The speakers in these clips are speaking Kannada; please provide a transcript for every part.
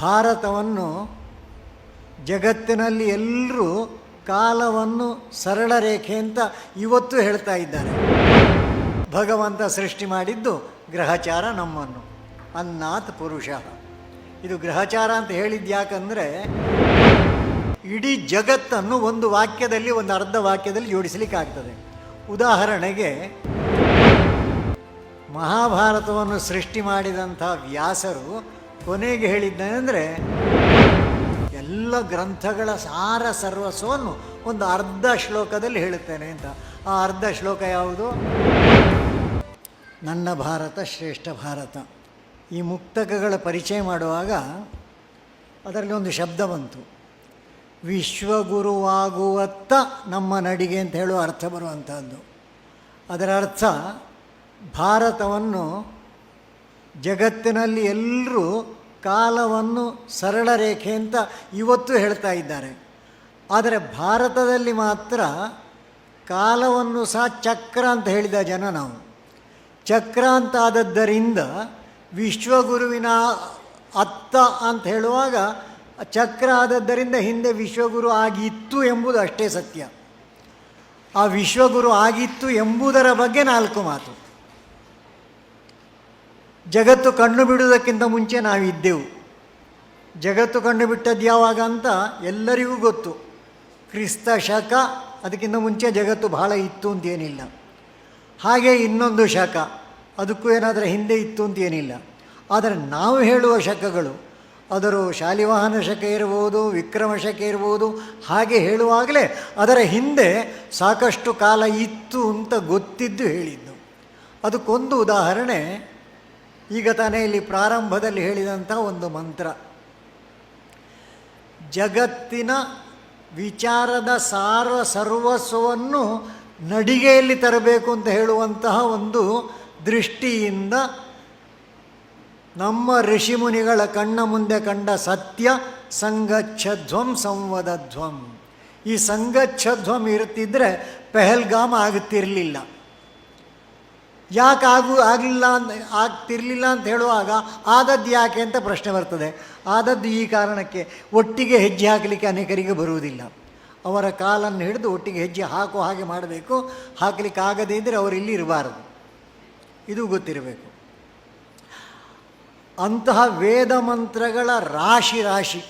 ಭಾರತವನ್ನು ಜಗತ್ತಿನಲ್ಲಿ ಎಲ್ಲರೂ ಕಾಲವನ್ನು ಸರಳ ರೇಖೆ ಅಂತ ಇವತ್ತು ಹೇಳ್ತಾ ಇದ್ದಾರೆ. ಭಗವಂತ ಸೃಷ್ಟಿ ಮಾಡಿದ್ದು ಗ್ರಹಚಾರ ನಮ್ಮನ್ನು. ಅನ್ನಾಥ್ ಪುರುಷ. ಇದು ಗ್ರಹಚಾರ ಅಂತ ಹೇಳಿದ್ದು ಯಾಕಂದರೆ ಇಡೀ ಜಗತ್ತನ್ನು ಒಂದು ವಾಕ್ಯದಲ್ಲಿ, ಒಂದು ಅರ್ಧ ವಾಕ್ಯದಲ್ಲಿ ಜೋಡಿಸಲಿಕ್ಕಾಗ್ತದೆ. ಉದಾಹರಣೆಗೆ, ಮಹಾಭಾರತವನ್ನು ಸೃಷ್ಟಿ ಮಾಡಿದಂಥ ವ್ಯಾಸರು ಕೊನೆಗೆ ಹೇಳಿದ್ದೇನೆಂದರೆ, ಎಲ್ಲ ಗ್ರಂಥಗಳ ಸಾರ ಸರ್ವಸ್ವವನ್ನು ಒಂದು ಅರ್ಧ ಶ್ಲೋಕದಲ್ಲಿ ಹೇಳುತ್ತೇನೆ ಅಂತ. ಆ ಅರ್ಧ ಶ್ಲೋಕ ಯಾವುದು? ನನ್ನ ಭಾರತ ಶ್ರೇಷ್ಠ ಭಾರತ. ಈ ಮುಕ್ತಕಗಳ ಪರಿಚಯ ಮಾಡುವಾಗ ಅದರಲ್ಲಿ ಒಂದು ಶಬ್ದ ಬಂತು. ವಿಶ್ವಗುರುವಾಗುವತ್ತ ನಮ್ಮ ನಡಿಗೆ ಅಂತ ಹೇಳುವ ಅರ್ಥ ಬರುವಂಥದ್ದು. ಅದರ ಅರ್ಥ ಭಾರತವನ್ನು ಜಗತ್ತಿನಲ್ಲಿ ಎಲ್ಲರೂ ಕಾಲವನ್ನು ಸರಳ ರೇಖೆ ಅಂತ ಇವತ್ತು ಹೇಳ್ತಾ ಇದ್ದಾರೆ. ಆದರೆ ಭಾರತದಲ್ಲಿ ಮಾತ್ರ ಕಾಲವನ್ನು ಸಹ ಚಕ್ರ ಅಂತ ಹೇಳಿದ ಜನ ನಾವು. ಚಕ್ರ ಅಂತ ಆದದ್ದರಿಂದ ವಿಶ್ವಗುರುವಿನ ಅತ್ತ ಅಂತ ಹೇಳುವಾಗ ಚಕ್ರ ಆದದ್ದರಿಂದ ಹಿಂದೆ ವಿಶ್ವಗುರು ಆಗಿತ್ತು ಎಂಬುದು ಅಷ್ಟೇ ಸತ್ಯ. ಆ ವಿಶ್ವಗುರು ಆಗಿತ್ತು ಎಂಬುದರ ಬಗ್ಗೆ ನಾಲ್ಕು ಮಾತು. ಜಗತ್ತು ಕಣ್ಣು ಬಿಡುವುದಕ್ಕಿಂತ ಮುಂಚೆ ನಾವಿದ್ದೆವು. ಜಗತ್ತು ಕಂಡು ಬಿಟ್ಟದ್ದು ಯಾವಾಗ ಅಂತ ಎಲ್ಲರಿಗೂ ಗೊತ್ತು. ಕ್ರಿಸ್ತ ಶಕ, ಅದಕ್ಕಿಂತ ಮುಂಚೆ ಜಗತ್ತು ಬಹಳ ಇತ್ತು ಅಂತ ಏನಿಲ್ಲ ಹಾಗೆ ಇನ್ನೊಂದು ಶಕ, ಅದಕ್ಕೂ ಏನಾದರೂ ಹಿಂದೆ ಇತ್ತು ಅಂತ ಏನಿಲ್ಲ ಆದರೆ ನಾವು ಹೇಳುವ ಶಕಗಳು, ಅದರ ಶಾಲಿವಾಹನ ಶಕ ಇರ್ಬೋದು, ವಿಕ್ರಮ ಶಕ ಇರ್ಬೋದು, ಹಾಗೆ ಹೇಳುವಾಗಲೇ ಅದರ ಹಿಂದೆ ಸಾಕಷ್ಟು ಕಾಲ ಇತ್ತು ಅಂತ ಗೊತ್ತಿದ್ದು ಹೇಳಿದ್ದು. ಅದಕ್ಕೊಂದು ಉದಾಹರಣೆ ಈಗ ತಾನೇ ಇಲ್ಲಿ ಪ್ರಾರಂಭದಲ್ಲಿ ಹೇಳಿದಂಥ ಒಂದು ಮಂತ್ರ. ಜಗತ್ತಿನ ವಿಚಾರದ ಸಾರ ಸರ್ವಸ್ವವನ್ನು ನಡಿಗೆಯಲ್ಲಿ ತರಬೇಕು ಅಂತ ಹೇಳುವಂತಹ ಒಂದು ದೃಷ್ಟಿಯಿಂದ ನಮ್ಮ ಋಷಿಮುನಿಗಳ ಕಣ್ಣ ಮುಂದೆ ಕಂಡ ಸತ್ಯ ಸಂಗಚ್ಛಧ್ವಂ ಸಂವದಧ್ವಂ. ಈ ಸಂಗಚ್ಛಧ್ವಂ ಇರುತ್ತಿದ್ದರೆ ಪೆಹಲ್ಗಾಮ್ ಆಗುತ್ತಿರಲಿಲ್ಲ. ಯಾಕೆ ಆಗು ಆಗಲಿಲ್ಲ ಅಂತ ಆಗ್ತಿರಲಿಲ್ಲ ಅಂತ ಹೇಳುವಾಗ ಆದದ್ದು ಯಾಕೆ ಅಂತ ಪ್ರಶ್ನೆ ಬರ್ತದೆ. ಆದದ್ದು ಈ ಕಾರಣಕ್ಕೆ ಒಟ್ಟಿಗೆ ಹೆಜ್ಜೆ ಹಾಕಲಿಕ್ಕೆ ಅನೇಕರಿಗೆ ಬರುವುದಿಲ್ಲ. ಅವರ ಕಾಲನ್ನು ಹಿಡಿದು ಒಟ್ಟಿಗೆ ಹೆಜ್ಜೆ ಹಾಕೋ ಹಾಗೆ ಮಾಡಬೇಕು. ಹಾಕಲಿಕ್ಕೆ ಆಗದೇ ಇದ್ದರೆ ಅವರು ಇಲ್ಲಿ ಇರಬಾರದು. ಇದು ಗೊತ್ತಿರಬೇಕು. ಅಂತಹ ವೇದ ಮಂತ್ರಗಳ ರಾಶಿ ರಾಶಿ.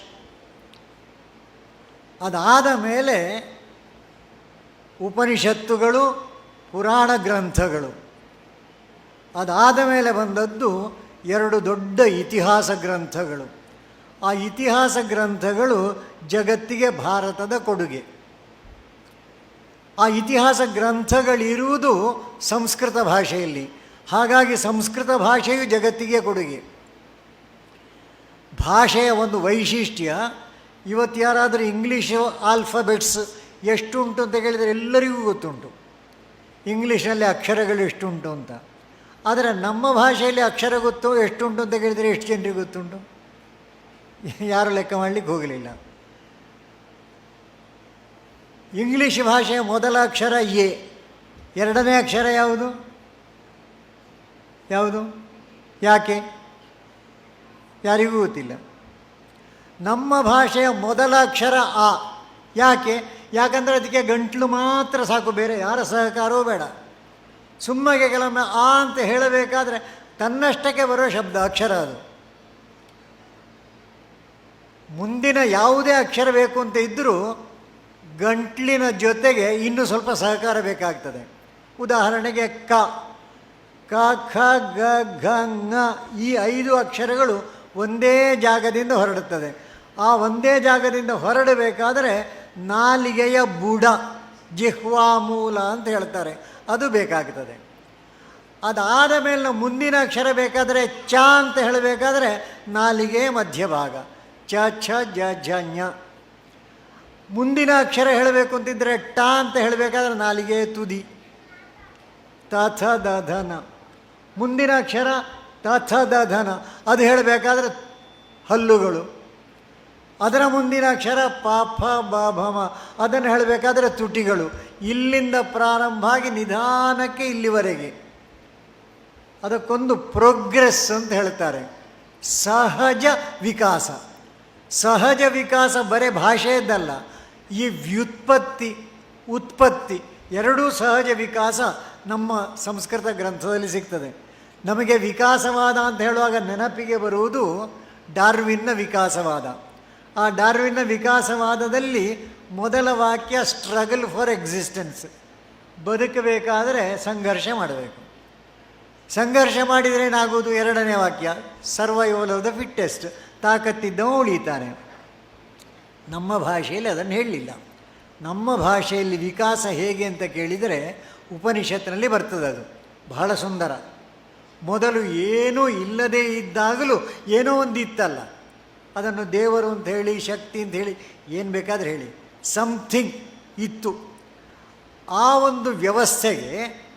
ಅದಾದ ಮೇಲೆ ಉಪನಿಷತ್ತುಗಳು, ಪುರಾಣ ಗ್ರಂಥಗಳು. ಅದಾದ ಮೇಲೆ ಬಂದದ್ದು ಎರಡು ದೊಡ್ಡ ಇತಿಹಾಸ ಗ್ರಂಥಗಳು. ಆ ಇತಿಹಾಸ ಗ್ರಂಥಗಳು ಜಗತ್ತಿಗೆ ಭಾರತದ ಕೊಡುಗೆ. ಆ ಇತಿಹಾಸ ಗ್ರಂಥಗಳಿರುವುದು ಸಂಸ್ಕೃತ ಭಾಷೆಯಲ್ಲಿ. ಹಾಗಾಗಿ ಸಂಸ್ಕೃತ ಭಾಷೆಯು ಜಗತ್ತಿಗೆ ಕೊಡುಗೆ. ಭಾಷೆಯ ಒಂದು ವೈಶಿಷ್ಟ್ಯ, ಇವತ್ತು ಯಾರಾದರೂ ಇಂಗ್ಲೀಷ್ ಆಲ್ಫಬೆಟ್ಸ್ ಎಷ್ಟುಂಟು ಅಂತ ಕೇಳಿದರೆ ಎಲ್ಲರಿಗೂ ಗೊತ್ತುಂಟು. ಇಂಗ್ಲೀಷ್ನಲ್ಲಿ ಅಕ್ಷರಗಳು ಎಷ್ಟುಂಟು ಅಂತ. ಆದರೆ ನಮ್ಮ ಭಾಷೆಯಲ್ಲಿ ಅಕ್ಷರ ಗೊತ್ತು ಎಷ್ಟುಂಟು ಅಂತ ಕೇಳಿದರೆ ಎಷ್ಟು ಜನರಿಗೆ ಗೊತ್ತುಂಟು? ಯಾರು ಲೆಕ್ಕ ಮಾಡಲಿಕ್ಕೆ ಹೋಗಲಿಲ್ಲ. ಇಂಗ್ಲೀಷ್ ಭಾಷೆಯ ಮೊದಲ ಅಕ್ಷರ ಎ. ಎರಡನೇ ಅಕ್ಷರ ಯಾವುದು? ಯಾವುದು? ಯಾಕೆ? ಯಾರಿಗೂ ಗೊತ್ತಿಲ್ಲ. ನಮ್ಮ ಭಾಷೆಯ ಮೊದಲ ಅಕ್ಷರ ಆ. ಯಾಕೆ? ಯಾಕಂದರೆ ಅದಕ್ಕೆ ಗಂಟ್ಲು ಮಾತ್ರ ಸಾಕು, ಬೇರೆ ಯಾರ ಸಹಕಾರವೂ ಬೇಡ. ಸುಮ್ಮಗೆ ಕೆಲವೊಮ್ಮೆ ಆ ಅಂತ ಹೇಳಬೇಕಾದ್ರೆ ತನ್ನಷ್ಟಕ್ಕೆ ಬರೋ ಶಬ್ದ ಅಕ್ಷರ ಅದು. ಮುಂದಿನ ಯಾವುದೇ ಅಕ್ಷರ ಬೇಕು ಅಂತ ಇದ್ದರೂ ಗಂಟ್ಲಿನ ಜೊತೆಗೆ ಇನ್ನೂ ಸ್ವಲ್ಪ ಸಹಕಾರ ಬೇಕಾಗ್ತದೆ. ಉದಾಹರಣೆಗೆ ಕ. ಕ, ಖ, ಗ, ಘ ङ ಈ ಐದು ಅಕ್ಷರಗಳು ಒಂದೇ ಜಾಗದಿಂದ ಹೊರಡುತ್ತದೆ. ಆ ಒಂದೇ ಜಾಗದಿಂದ ಹೊರಡಬೇಕಾದರೆ ನಾಲಿಗೆಯ ಬುಡ. ಜಿಹ್ವಾಮೂಲ ಅಂತ ಹೇಳ್ತಾರೆ. ಅದು ಬೇಕಾಗ್ತದೆ. ಅದಾದ ಮೇಲೆ ನಾವು ಮುಂದಿನ ಅಕ್ಷರ ಬೇಕಾದರೆ ಚ ಅಂತ ಹೇಳಬೇಕಾದ್ರೆ ನಾಲಿಗೆ ಮಧ್ಯಭಾಗ. ಚ, ಛ, ಜ, ಝ, ಞ. ಮುಂದಿನ ಅಕ್ಷರ ಹೇಳಬೇಕು ಅಂತಿದ್ರೆ ಟ ಅಂತ ಹೇಳಬೇಕಾದ್ರೆ ನಾಲಿಗೆ ತುದಿ. ತಥ ಧನ ಮುಂದಿನ ಅಕ್ಷರ ತಥ ಧನ ಅದು ಹೇಳಬೇಕಾದ್ರೆ ಹಲ್ಲುಗಳು. ಅದರ ಮುಂದಿನ ಅಕ್ಷರ ಪಾಪ ಬಾಭಮ ಅದನ್ನು ಹೇಳಬೇಕಾದ್ರೆ ತುಟಿಗಳು. ಇಲ್ಲಿಂದ ಪ್ರಾರಂಭ ಆಗಿ ನಿಧಾನಕ್ಕೆ ಇಲ್ಲಿವರೆಗೆ. ಅದಕ್ಕೊಂದು ಪ್ರೋಗ್ರೆಸ್ ಅಂತ ಹೇಳ್ತಾರೆ. ಸಹಜ ವಿಕಾಸ. ಸಹಜ ವಿಕಾಸ ಬರೇ ಭಾಷೆಯದ್ದಲ್ಲ ಈ ವ್ಯುತ್ಪತ್ತಿ, ಉತ್ಪತ್ತಿ ಎರಡೂ ಸಹಜ ವಿಕಾಸ ನಮ್ಮ ಸಂಸ್ಕೃತ ಗ್ರಂಥದಲ್ಲಿ ಸಿಗ್ತದೆ. ನಮಗೆ ವಿಕಾಸವಾದ ಅಂತ ಹೇಳುವಾಗ ನೆನಪಿಗೆ ಬರುವುದು ಡಾರ್ವಿನ್ನ ವಿಕಾಸವಾದ. ಆ ಡಾರ್ವಿನ್ನ ವಿಕಾಸವಾದದಲ್ಲಿ ಮೊದಲ ವಾಕ್ಯ ಸ್ಟ್ರಗಲ್ ಫಾರ್ ಎಕ್ಸಿಸ್ಟೆನ್ಸ್. ಬದುಕಬೇಕಾದರೆ ಸಂಘರ್ಷ ಮಾಡಬೇಕು. ಸಂಘರ್ಷ ಮಾಡಿದರೆ ಏನಾಗುವುದು? ಎರಡನೇ ವಾಕ್ಯ, ಸರ್ವೈವಲ್ ಆಫ್ ದ ಫಿಟ್ಟೆಸ್ಟ್ ತಾಕತ್ತಿದ್ದವ ಉಳಿತಾನೆ ನಮ್ಮ ಭಾಷೆಯಲ್ಲಿ ಅದನ್ನು ಹೇಳಲಿಲ್ಲ. ನಮ್ಮ ಭಾಷೆಯಲ್ಲಿ ವಿಕಾಸ ಹೇಗೆ ಅಂತ ಕೇಳಿದರೆ ಉಪನಿಷತ್ತಿನಲ್ಲಿ ಬರ್ತದೆ ಅದು. ಬಹಳ ಸುಂದರ. ಮೊದಲು ಏನೂ ಇಲ್ಲದೇ ಇದ್ದಾಗಲೂ ಏನೋ ಒಂದು ಇತ್ತಲ್ಲ ಅದನ್ನು ದೇವರು ಅಂತ ಹೇಳಿ, ಶಕ್ತಿ ಅಂತ ಹೇಳಿ ಏನು ಬೇಕಾದ್ರೆ ಹೇಳಿ. ಸಮಥಿಂಗ್ ಇತ್ತು. ಆ ಒಂದು ವ್ಯವಸ್ಥೆಗೆ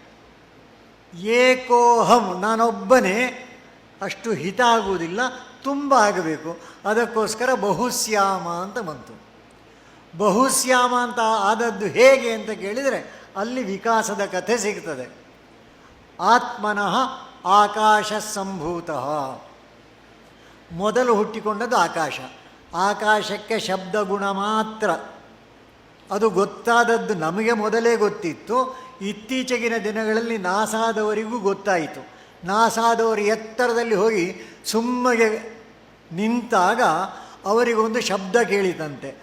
ಏಕೋಹಂ, ನಾನೊಬ್ಬನೇ ಅಷ್ಟು ಹಿತ ಆಗುವುದಿಲ್ಲ, ತುಂಬ ಆಗಬೇಕು. ಅದಕ್ಕೋಸ್ಕರ ಬಹುಶ್ಯಾಮ ಅಂತ ಬಂತು. ಬಹುಶ್ಯಾಮ ಅಂತ ಆದದ್ದು ಹೇಗೆ ಅಂತ ಕೇಳಿದರೆ ಅಲ್ಲಿ ವಿಕಾಸದ ಕಥೆ ಸಿಗ್ತದೆ. ಆತ್ಮನಃ ಆಕಾಶ ಸಂಭೂತಃ. ಮೊದಲು ಹುಟ್ಟಿಕೊಂಡದ್ದು ಆಕಾಶ. ಆಕಾಶಕ್ಕೆ ಶಬ್ದ ಗುಣ ಮಾತ್ರ. ಅದು ಗೊತ್ತಾದದ್ದು ನಮಗೆ ಮೊದಲೇ ಗೊತ್ತಿತ್ತು. ಇತ್ತೀಚೆಗಿನ ದಿನಗಳಲ್ಲಿ ನಾಸಾದವರಿಗೂ ಗೊತ್ತಾಯಿತು. ನಾಸಾದವರು ಎತ್ತರದಲ್ಲಿ ಹೋಗಿ ಸುಮ್ಮಗೆ ನಿಂತಾಗ ಅವರಿಗೊಂದು ಶಬ್ದ ಕೇಳಿತಂತೆ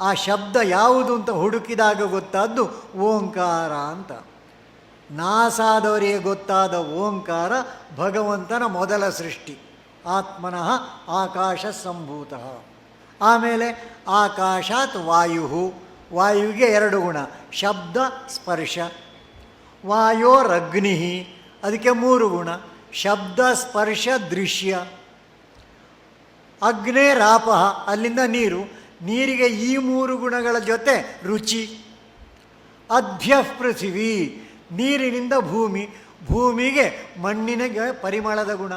ಆ ಶಬ್ದ ಯಾವುದು ಅಂತ ಹುಡುಕಿದಾಗ ಗೊತ್ತಾದ್ದು ಓಂಕಾರ ಅಂತ. ನಾಸಾದವರಿಗೆ ಗೊತ್ತಾದ ಓಂಕಾರ ಭಗವಂತನ ಮೊದಲ ಸೃಷ್ಟಿ. ಆತ್ಮನಃ ಆಕಾಶ ಸಂಭೂತ. ಆಮೇಲೆ ಆಕಾಶಾತ್ ವಾಯು ವಾಯುವಿಗೆ ಎರಡು ಗುಣ, ಶಬ್ದ, ಸ್ಪರ್ಶ. ವಾಯೋರಗ್ನಿ ಅದಕ್ಕೆ ಮೂರು ಗುಣ, ಶಬ್ದ, ಸ್ಪರ್ಶ, ದೃಶ್ಯ. ಅಗ್ನೇರಾಪ ಅಲ್ಲಿಂದ ನೀರು. ನೀರಿಗೆ ಈ ಮೂರು ಗುಣಗಳ ಜೊತೆ ರುಚಿ. ಅಧ್ಯ ಪೃಥಿವಿ, ನೀರಿನಿಂದ ಭೂಮಿ. ಭೂಮಿಗೆ ಮಣ್ಣಿನ ಪರಿಮಳದ ಗುಣ.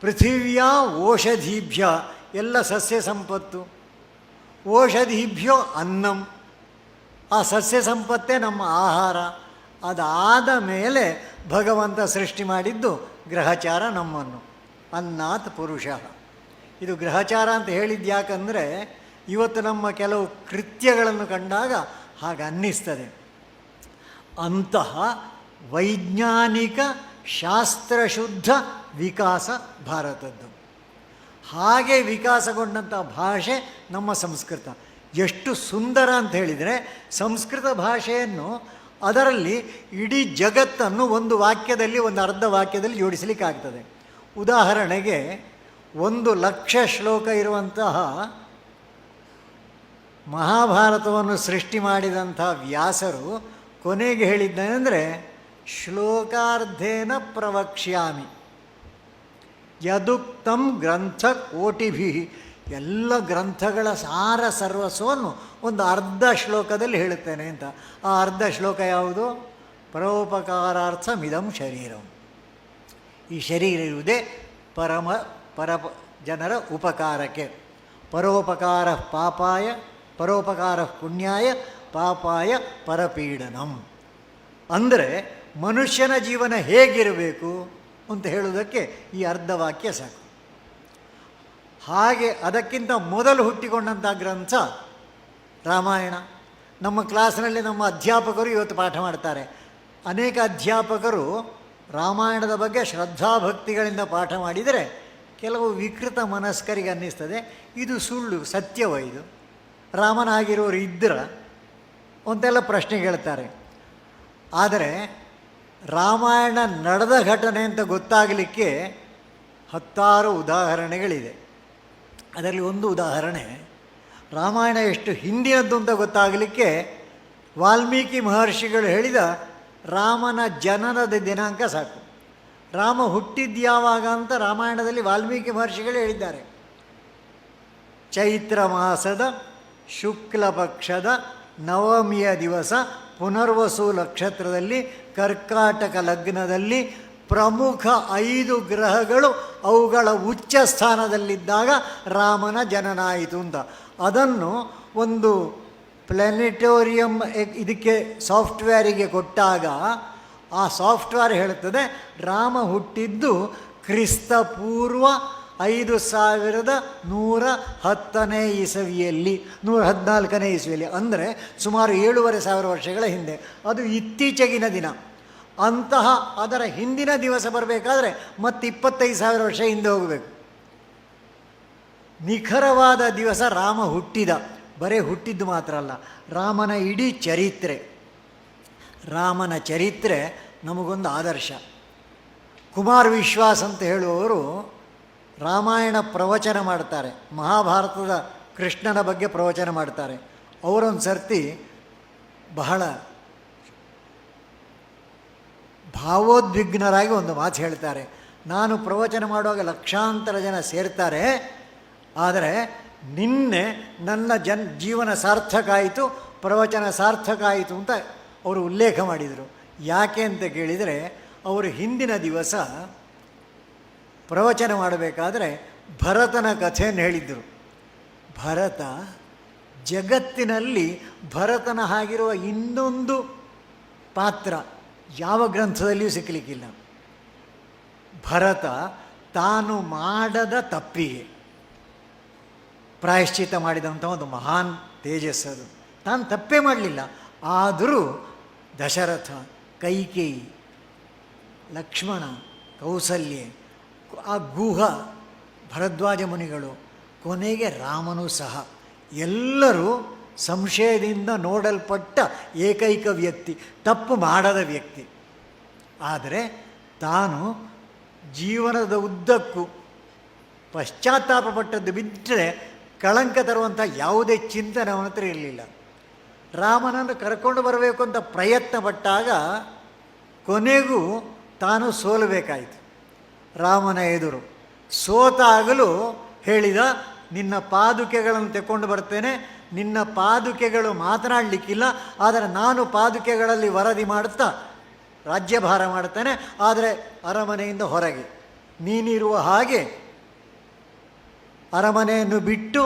ಪೃಥಿವಿಯ ಓಷಧೀಭ್ಯ, ಎಲ್ಲ ಸಸ್ಯ ಸಂಪತ್ತು. ಓಷಧೀಭ್ಯೋ ಅನ್ನಂ. ಆ ಸಸ್ಯ ಸಂಪತ್ತೇ ನಮ್ಮ ಆಹಾರ. ಅದಾದ ಮೇಲೆ ಭಗವಂತ ಸೃಷ್ಟಿ ಮಾಡಿದ್ದು ಗ್ರಹಚಾರ ನಮ್ಮನ್ನು. ಅನ್ನಾತ್ ಪುರುಷ. ಇದು ಗ್ರಹಚಾರ ಅಂತ ಹೇಳಿದ್ದು ಯಾಕಂದರೆ ಇವತ್ತು ನಮ್ಮ ಕೆಲವು ಕೃತ್ಯಗಳನ್ನು ಕಂಡಾಗ ಹಾಗೆ ಅನ್ನಿಸ್ತದೆ ಅಂತಹ ವೈಜ್ಞಾನಿಕ ಶಾಸ್ತ್ರಶುದ್ಧ ವಿಕಾಸ ಭಾರತದ್ದು. ಹಾಗೆ ವಿಕಾಸಗೊಂಡಂಥ ಭಾಷೆ ನಮ್ಮ ಸಂಸ್ಕೃತ. ಎಷ್ಟು ಸುಂದರ ಅಂತ ಹೇಳಿದರೆ ಸಂಸ್ಕೃತ ಭಾಷೆಯನ್ನು ಅದರಲ್ಲಿ ಇಡೀ ಜಗತ್ತನ್ನು ಒಂದು ವಾಕ್ಯದಲ್ಲಿ, ಒಂದು ಅರ್ಧ ವಾಕ್ಯದಲ್ಲಿ ಜೋಡಿಸಲಿಕ್ಕಾಗ್ತದೆ. ಉದಾಹರಣೆಗೆ, ಒಂದು ಲಕ್ಷ ಶ್ಲೋಕ ಇರುವಂತಹ ಮಹಾಭಾರತವನ್ನು ಸೃಷ್ಟಿ ಮಾಡಿದಂಥ ವ್ಯಾಸರು ಕೊನೆಗೆ ಹೇಳಿದ್ದೇನೆಂದರೆ ಶ್ಲೋಕಾರ್ಧೇನ ಪ್ರವಕ್ಷ್ಯಾಮಿ. ಯದುಕ್ತಂ ಗ್ರಂಥ ಕೋಟಿಭಿ. ಎಲ್ಲ ಗ್ರಂಥಗಳ ಸಾರ ಸರ್ವಸ್ವವನ್ನು ಒಂದು ಅರ್ಧ ಶ್ಲೋಕದಲ್ಲಿ ಹೇಳುತ್ತೇನೆ ಅಂತ. ಆ ಅರ್ಧ ಶ್ಲೋಕ ಯಾವುದು? ಪರೋಪಕಾರಾರ್ಥ ಮಿದಂ ಶರೀರಂ. ಈ ಶರೀರ ಇರುವುದೇ ಪರಮ, ಪರ ಜನರ ಉಪಕಾರಕ್ಕೆ. ಪರೋಪಕಾರ ಪಾಪಾಯ, ಪರೋಪಕಾರ ಪುಣ್ಯಾಯ, ಪಾಪಾಯ ಪರಪೀಡನಂ. ಅಂದರೆ ಮನುಷ್ಯನ ಜೀವನ ಹೇಗಿರಬೇಕು ಅಂತ ಹೇಳುವುದಕ್ಕೆ ಈ ಅರ್ಧ ವಾಕ್ಯ ಸಾಕು. ಹಾಗೆ ಅದಕ್ಕಿಂತ ಮೊದಲು ಹುಟ್ಟಿಕೊಂಡಂಥ ಗ್ರಂಥ, ರಾಮಾಯಣ. ನಮ್ಮ ಕ್ಲಾಸ್ನಲ್ಲಿ ನಮ್ಮ ಅಧ್ಯಾಪಕರು ಇವತ್ತು ಪಾಠ ಮಾಡ್ತಾರೆ. ಅನೇಕ ಅಧ್ಯಾಪಕರು ರಾಮಾಯಣದ ಬಗ್ಗೆ ಶ್ರದ್ಧಾಭಕ್ತಿಗಳಿಂದ ಪಾಠ ಮಾಡಿದರೆ ಕೆಲವು ವಿಕೃತ ಮನಸ್ಕರಿಗೆ ಅನ್ನಿಸ್ತದೆ. ಇದು ಸುಳ್ಳು, ಸತ್ಯವ ಇದು? ರಾಮನಾಗಿರೋರು ಇದ್ದರ ಅಂತೆಲ್ಲ ಪ್ರಶ್ನೆ ಕೇಳ್ತಾರೆ. ಆದರೆ ರಾಮಾಯಣ ನಡೆದ ಘಟನೆ ಅಂತ ಗೊತ್ತಾಗಲಿಕ್ಕೆ ಹತ್ತಾರು ಉದಾಹರಣೆಗಳಿದೆ. ಅದರಲ್ಲಿ ಒಂದು ಉದಾಹರಣೆ, ರಾಮಾಯಣ ಎಷ್ಟು ಹಿಂದಿನದ್ದು ಅಂತ ಗೊತ್ತಾಗಲಿಕ್ಕೆ ವಾಲ್ಮೀಕಿ ಮಹರ್ಷಿಗಳು ಹೇಳಿದ ರಾಮನ ಜನನದ ದಿನಾಂಕ ಸಾಕು. ರಾಮ ಹುಟ್ಟಿದ್ಯಾವಾಗ ಅಂತ ರಾಮಾಯಣದಲ್ಲಿ ವಾಲ್ಮೀಕಿ ಮಹರ್ಷಿಗಳು ಹೇಳಿದ್ದಾರೆ. ಚೈತ್ರ ಮಾಸದ ಶುಕ್ಲ ಪಕ್ಷದ ನವಮಿಯ ದಿವಸ ಪುನರ್ವಸು ನಕ್ಷತ್ರದಲ್ಲಿ ಕರ್ಕಾಟಕ ಲಗ್ನದಲ್ಲಿ ಪ್ರಮುಖ ಐದು ಗ್ರಹಗಳು ಅವುಗಳ ಉಚ್ಚ ಸ್ಥಾನದಲ್ಲಿದ್ದಾಗ ರಾಮನ ಜನನಾಯಿತು ಅಂತ. ಅದನ್ನು ಒಂದು ಪ್ಲಾನೆಟೋರಿಯಂ ಇದಕ್ಕೆ ಸಾಫ್ಟ್ವೇರಿಗೆ ಕೊಟ್ಟಾಗ ಆ ಸಾಫ್ಟ್ವೇರ್ ಹೇಳುತ್ತದೆ, ರಾಮ ಹುಟ್ಟಿದ್ದು ಕ್ರಿಸ್ತ ಪೂರ್ವ ಐದು ಸಾವಿರದ ನೂರ ಹತ್ತನೇ ಇಸವಿಯಲ್ಲಿ, ನೂರ ಹದಿನಾಲ್ಕನೇ ಇಸವಿಯಲ್ಲಿ, ಅಂದರೆ ಸುಮಾರು ಏಳುವರೆ ಸಾವಿರ ವರ್ಷಗಳ ಹಿಂದೆ. ಅದು ಇತ್ತೀಚೆಗಿನ ದಿನ. ಅಂತಹ ಅದರ ಹಿಂದಿನ ದಿವಸ ಬರಬೇಕಾದ್ರೆ ಮತ್ತೆ ಇಪ್ಪತ್ತೈದು ಸಾವಿರ ವರ್ಷ ಹಿಂದೆ ಹೋಗಬೇಕು. ನಿಖರವಾದ ದಿವಸ ರಾಮ ಹುಟ್ಟಿದ. ಬರೇ ಹುಟ್ಟಿದ್ದು ಮಾತ್ರ ಅಲ್ಲ, ರಾಮನ ಇಡೀ ಚರಿತ್ರೆ. ರಾಮನ ಚರಿತ್ರೆ ನಮಗೊಂದು ಆದರ್ಶ. ಕುಮಾರ್ ವಿಶ್ವಾಸ್ ಅಂತ ಹೇಳುವವರು ರಾಮಾಯಣ ಪ್ರವಚನ ಮಾಡ್ತಾರೆ. ಮಹಾಭಾರತದ ಕೃಷ್ಣನ ಬಗ್ಗೆ ಪ್ರವಚನ ಮಾಡ್ತಾರೆ. ಅವರೊಂದು ಸರ್ತಿ ಬಹಳ ಭಾವೋದ್ವಿಗ್ನರಾಗಿ ಒಂದು ಮಾತು ಹೇಳ್ತಾರೆ. ನಾನು ಪ್ರವಚನ ಮಾಡುವಾಗ ಲಕ್ಷಾಂತರ ಜನ ಸೇರ್ತಾರೆ. ಆದರೆ ನಿನ್ನೆ ನನ್ನ ಜನ್ ಜೀವನ ಸಾರ್ಥಕ ಆಯಿತು ಪ್ರವಚನ ಸಾರ್ಥಕ ಆಯಿತು ಅಂತ ಅವರು ಉಲ್ಲೇಖ ಮಾಡಿದರು. ಯಾಕೆ ಅಂತ ಕೇಳಿದರೆ, ಅವರು ಹಿಂದಿನ ದಿವಸ ಪ್ರವಚನ ಮಾಡಬೇಕಾದ್ರೆ ಭರತನ ಕಥೆಯನ್ನು ಹೇಳಿದ್ದರು. ಭರತ ಜಗತ್ತಿನಲ್ಲಿ ಭರತನ ಹಾಗಿರುವ ಇನ್ನೊಂದು ಪಾತ್ರ ಯಾವ ಗ್ರಂಥದಲ್ಲಿಯೂ ಸಿಕ್ಕಲಿಕ್ಕಿಲ್ಲ ಭರತ ತಾನು ಮಾಡದ ತಪ್ಪಿಗೆ ಪ್ರಾಯಶ್ಚಿತ್ತ ಮಾಡಿದಂಥ ಒಂದು ಮಹಾನ್ ತೇಜಸ್ಸದು ತಾನು ತಪ್ಪೇ ಮಾಡಲಿಲ್ಲ. ಆದರೂ ದಶರಥ, ಕೈಕೇಯಿ, ಲಕ್ಷ್ಮಣ, ಕೌಸಲ್ಯ, ಆ ಗುಹ, ಭರದ್ವಾಜ ಮುನಿಗಳು, ಕೊನೆಗೆ ರಾಮನೂ ಸಹ ಎಲ್ಲರೂ ಸಂಶಯದಿಂದ ನೋಡಲ್ಪಟ್ಟ ಏಕೈಕ ವ್ಯಕ್ತಿ, ತಪ್ಪು ಮಾಡದ ವ್ಯಕ್ತಿ. ಆದರೆ ತಾನು ಜೀವನದ ಉದ್ದಕ್ಕೂ ಪಶ್ಚಾತ್ತಾಪ ಪಟ್ಟದ್ದು ಬಿಟ್ಟರೆ ಕಳಂಕ ತರುವಂಥ ಯಾವುದೇ ಚಿಂತನೆ ಅವನ ಹತ್ರ ಇರಲಿಲ್ಲ. ರಾಮನನ್ನು ಕರ್ಕೊಂಡು ಬರಬೇಕು ಅಂತ ಪ್ರಯತ್ನ ಪಟ್ಟಾಗ ಕೊನೆಗೂ ತಾನು ಸೋಲಬೇಕಾಯಿತು. ರಾಮನ ಎದುರು ಸೋತಾಗಲೂ ಹೇಳಿದ, ನಿನ್ನ ಪಾದುಕೆಗಳನ್ನು ತೆಕ್ಕೊಂಡು ಬರ್ತೇನೆ ನಿನ್ನ ಪಾದುಕೆಗಳು ಮಾತನಾಡಲಿಕ್ಕಿಲ್ಲ, ಆದರೆ ನಾನು ಪಾದುಕೆಗಳಲ್ಲಿ ವರದಿ ಮಾಡುತ್ತಾ, ರಾಜ್ಯಭಾರ ಮಾಡ್ತೇನೆ ಆದರೆ ಅರಮನೆಯಿಂದ ಹೊರಗೆ. ನೀನಿರುವ ಹಾಗೆ ಅರಮನೆಯನ್ನು ಬಿಟ್ಟು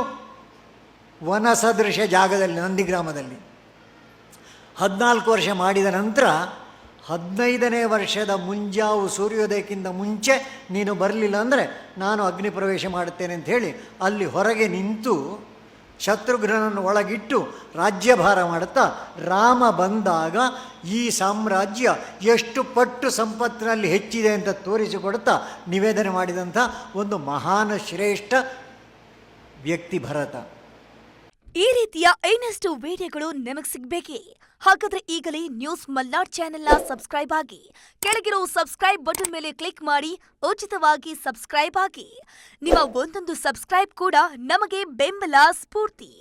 ವನ ಸದೃಶ ಜಾಗದಲ್ಲಿ ನಂದಿಗ್ರಾಮದಲ್ಲಿ ಹದಿನಾಲ್ಕು ವರ್ಷ ಮಾಡಿದ ನಂತರ ಹದಿನೈದನೇ ವರ್ಷದ ಮುಂಜಾವು ಸೂರ್ಯೋದಯಕ್ಕಿಂತ ಮುಂಚೆ ನೀನು ಬರಲಿಲ್ಲ ಅಂದರೆ ನಾನು ಅಗ್ನಿ ಪ್ರವೇಶ ಮಾಡುತ್ತೇನೆ ಅಂತ ಹೇಳಿ ಅಲ್ಲಿ ಹೊರಗೆ ನಿಂತು ಶತ್ರುಘ್ನನನ್ನು ಒಳಗಿಟ್ಟು ರಾಜ್ಯಭಾರ ಮಾಡುತ್ತಾ ರಾಮ ಬಂದಾಗ ಈ ಸಾಮ್ರಾಜ್ಯ ಎಷ್ಟು ಪಟ್ಟು ಸಂಪತ್ತಿನಲ್ಲಿ ಹೆಚ್ಚಿದೆ ಅಂತ ತೋರಿಸಿಕೊಡುತ್ತಾ ನಿವೇದನೆ ಮಾಡಿದಂಥ ಒಂದು ಮಹಾನ್ ಶ್ರೇಷ್ಠ ವ್ಯಕ್ತಿ ಭರತ. ಈ ರೀತಿಯ ಇನ್ನಷ್ಟು ವಿಡಿಯೋಗಳು ನಿಮಗೆ ಸಿಗ್ಬೇಕೇ? ಹಾಗಾದ್ರೆ ಈಗಲೇ ನ್ಯೂಸ್ ಮಲ್ನಾಡ್ ಚಾನೆಲ್ನ ಸಬ್ಸ್ಕ್ರೈಬ್ ಆಗಿ, ಕೆಳಗಿರೋ ಸಬ್ಸ್ಕ್ರೈಬ್ ಬಟನ್ ಮೇಲೆ ಕ್ಲಿಕ್ ಮಾಡಿ, ಉಚಿತವಾಗಿ ಸಬ್ಸ್ಕ್ರೈಬ್ ಆಗಿ. ನಿಮ್ಮ ಒಂದೊಂದು ಸಬ್ಸ್ಕ್ರೈಬ್ ಕೂಡ ನಮಗೆ ಬೆಂಬಲ ಸ್ಫೂರ್ತಿ.